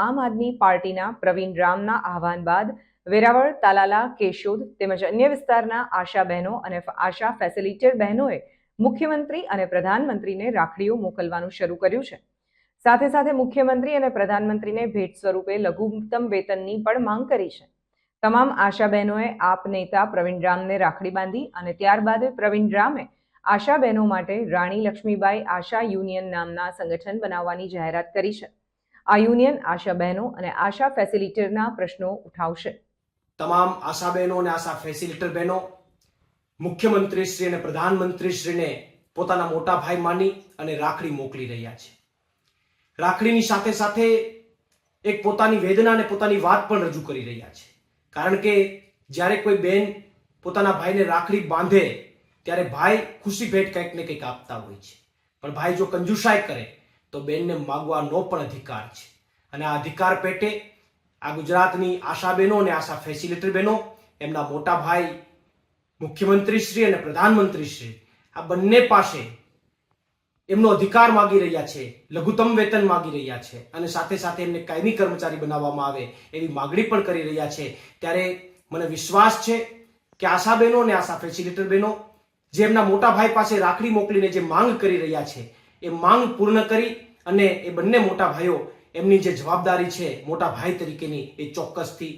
આમ આદમી પાર્ટીના પ્રવીણ રામના આહવાન બાદ વેરાવળ, તાલાલા, કેશોદ તેમજ અન્ય વિસ્તારના આશા બહેનો અને આશા ફેસિલિટેડ બહેનોએ મુખ્યમંત્રી અને પ્રધાનમંત્રીને રાખડીઓ મોકલવાનું શરૂ કર્યું છે. સાથે સાથે મુખ્યમંત્રી અને પ્રધાનમંત્રીને ભેટ સ્વરૂપે લઘુત્તમ વેતનની પણ માંગ કરી છે. તમામ આશા બહેનોએ આપ નેતા પ્રવીણ રામને રાખડી બાંધી અને ત્યારબાદ પ્રવીણ રામે આશા બહેનો માટે રાણી લક્ષ્મીબાઈ આશા યુનિયન નામના સંગઠન બનાવવાની જાહેરાત કરી છે. આ યુનિયન આશા બહેનો અને આશા ફેસિલિટેટરના પ્રશ્નો ઉઠાવશે. તમામ આશા બહેનો અને આશા ફેસિલિટર બહેનો મુખ્યમંત્રીશ્રી અને પ્રધાનમંત્રીશ્રીને પોતાના મોટા ભાઈ માની અને રાખડી મોકલી રહ્યા છે. રાખડીની સાથે સાથે એક પોતાની વેદના અને પોતાની વાત પણ રજૂ કરી રહ્યા છે. કારણ કે જ્યારે કોઈ બેન પોતાના ભાઈને રાખડી બાંધે, ત્યારે ભાઈ ખુશી ભેટ કંઈક ને કંઈક આપતા હોય છે. પણ ભાઈ જો કંજુસાઈ કરે તો બેનને માગવાનો પણ અધિકાર છે. અને આ અધિકાર પેટે આ ગુજરાતની આશા બહેનો અને આશા ફેસિલિટર બહેનો, એમના મોટા ભાઈ મુખ્યમંત્રીશ્રી અને પ્રધાનમંત્રીશ્રી, આ બંને પાસે એમનો અધિકાર માગી રહ્યા છે, લઘુત્તમ વેતન માગી રહ્યા છે અને સાથે સાથે એમને કાયમી કર્મચારી બનાવવામાં આવે એવી માગણી પણ કરી રહ્યા છે. ત્યારે મને વિશ્વાસ છે કે આશા બહેનો અને આશા ફેસિલિટર બહેનો, જે એમના મોટા ભાઈ પાસે રાખડી મોકલીને જે માંગ કરી રહ્યા છે એ માંગ પૂર્ણ કરી અને એ બંને મોટા ભાઈઓ એમની જે જવાબદારી છે, મોટા ભાઈ તરીકેની એ ચોક્કસથી